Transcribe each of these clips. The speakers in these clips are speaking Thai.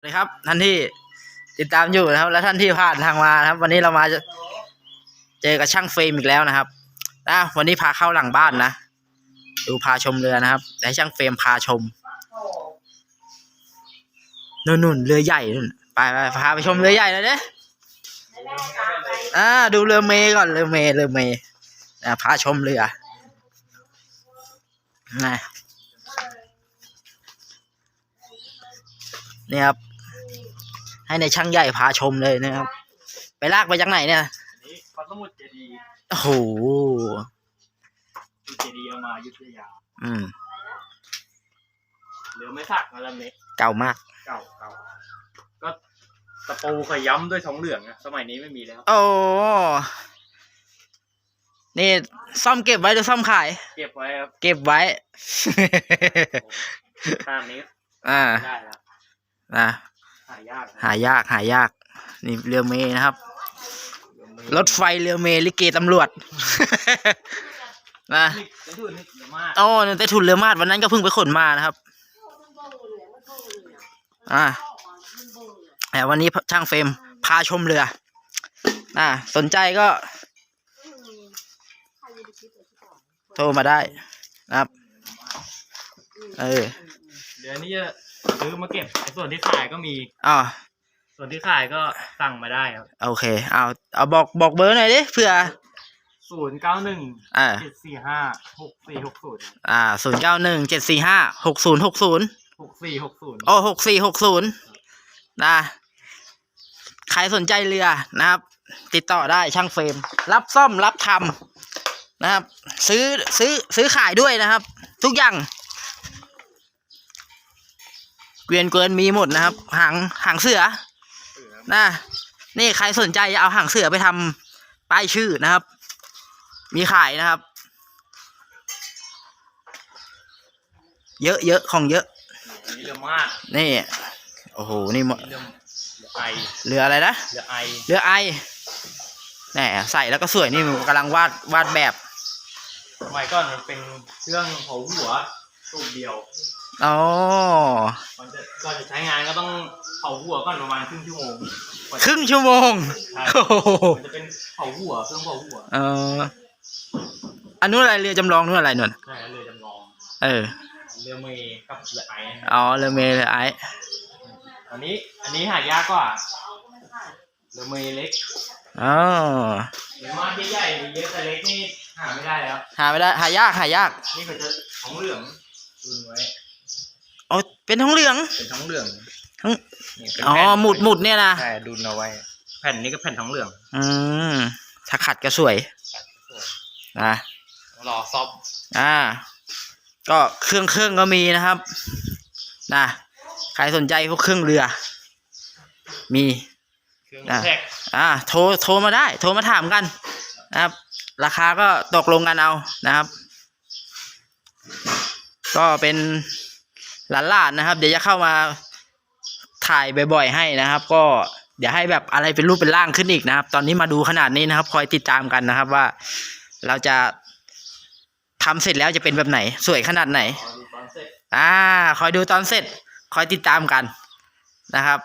เลยครับท่านที่ติดตามอยู่นะครับ และท่านที่ผ่านทางมานะครับ วันนี้เรามาจเจอกับช่างเฟรมอีกแล้วนะครับนะวันนี้พาเข้าหลังบ้านนะดูพาชมเรือนะครับให้ช่างเฟรมพาชมนู่นนู่นเรือใหญ่นู่นไปไปพาไปชมเรือใหญ่เลยเด้อ่าดูเรือเมย์ก่อนเรือเมย์เรือเมย์นะพาชมเรือนะเนี่ยครับ ให้ในช่างใหญ่พาชมเลยนะครับ ไปลากไปจากไหนเนี่ยนี่พระสมุทรเจดีย์โอ้โหคือเจดีย์เอามาอยุธยาอืม เหลือไม่สักมาลำเล็กเก่ามาก เก่าเก่าก็ตะปูขย้ำด้วยทองเหลืองอะสมัยนี้ไม่มีแล้ว โอ้นี่ซ่อมเก็บไว้หรือซ่อมขาย เก็บไว้ครับเก็บไว้ข้ามนี้อ่า ได้แล้ว นะหายากนะหายากหายาก นี่เรือเมย์นะครับเดี๋ยวมีรถไฟเรือเมย์ลิเกตำรวจ นะนี่จะดูนี่เยอะมากโอ้เนี่ยแต่ทุนเรือมาดวันนั้นก็เพิ่งไปขนมานะครับ อ่าแต่วันนี้ช่างเฟรมพาชมเรือ อ่า สนใจก็ โทรมาได้นะครับ เออเดี๋ยวนี้จะ ซื้อมาเก็บไอ้ส่วนที่ขายก็มีอ๋อส่วนที่ขายก็สั่งมาได้ครับโอเค เอาเอาบอกบอกเบอร์หน่อยดิเผื่อศูนย์เก้าหนึ่งอ่าเจ็ดสี่ห้าหกสี่หกศูนย์อ่าศูนย์เก้าหนึ่งเจ็ดสี่ห้าหกศูนย์หกศูนย์หกสี่หกศูนย์โอ้หกสี่หกศูนย์นะใครสนใจเรือนะครับ ติดต่อได้ช่างเฟรม รับซ่อมรับทำนะครับ ซื้อซื้อซื้อขายด้วยนะครับ ทุกอย่าง เกวียนเกินมีหมดนะครับ หางหางเสือนะนี่ใครสนใจจะเอาหางเสือไปทำป้ายชื่อนะครับ มีขายนะครับ เยอะเยอะของเยอะอันนี้เรือมากนี่โอ้โหนี่หมดเรือเรือไอเรืออะไรนะเรือไอเรือไอแหมใส่แล้วก็สวยนี่มันกำลังวาดวาดแบบสมัยก่อนมันเป็นเครื่องเผาหัว สูบเดียว อ๋อมันจะก่อนจะใช้งานก็ต้องเผาหัวก่อนประมาณครึ่งชั่วโมงกว่าครึ่งชั่วโมง ใช่โอ้โหมันจะเป็นเผาหัวเครื่องเผาหัวเอออันนู้นอะไรเรือจำลองนู้นอะไรนวลใช่เรือจำลองเออ เรือเมย์กับเรือไออ๋อ เรือเมย์เรือไออันนี้ อันนี้หายากกว่าเรือเมย์เล็กอ๋อ เรือมากที่ใหญ่มีเยอะแต่เล็กนี่หาไม่ได้แล้ว หาไม่ได้ หายาก หายาก นี่เขาจะท้องเหลือง ดุนไว้อ๋อเป็นท้องเหลืองเป็นท้องเหลืองทั้งนี่เป็นอ๋อแผ่นหมุดหมุดเนี่ยนะใช่ดุนเอาไว้ แผ่นนี้ก็แผ่นท้องเหลืองอืมถ้าขัดก็สวยนะรอซ่อมอ่า ก็เครื่องเครื่องก็มีนะครับนะใครสนใจพวกเครื่องเรือ มี เครื่องอะ แท็กอ่าโทรโทรมาได้ โทรมาถามกันนะครับ ราคาก็ตกลงกันเอานะครับ ก็เป็นหลานๆนะครับ เดี๋ยวจะเข้ามาถ่ายบ่อยๆให้นะครับ ก็เดี๋ยวให้แบบอะไรเป็นรูปเป็นร่างขึ้นอีกนะครับ ตอนนี้มาดูขนาดนี้นะครับ คอยติดตามกันนะครับว่าเราจะทำเสร็จแล้วจะเป็นแบบไหน สวยขนาดไหนอ่าคอยดูตอนเสร็จ คอยติดตามกันนะครับ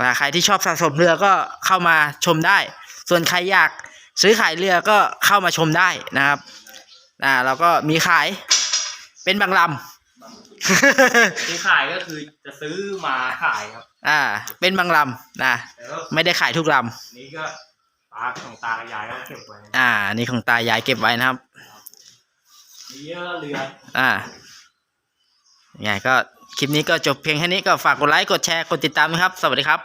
อ่าใครที่ชอบสะสมเรือก็เข้ามาชมได้ ส่วนใครอยากซื้อขายเรือก็เข้ามาชมได้นะครับอ่าเราก็มีขาย เป็นบางลำที่ขายก็คือจะซื้อมาขายครับ อ่า เป็นบางลำนะแต่ก็ไม่ได้ขายทุกลนี้ก็ตาของตากับยายก็เก็บไว้ำอ่า นี่ของตายายเก็บไว้นะครับมีเยอะเรืออ่าไงก็คลิปนี้ก็จบเพียงแค่นี้ก็ฝากกดไลค์กดแชร์กดติดตามนะครับ สวัสดีครับ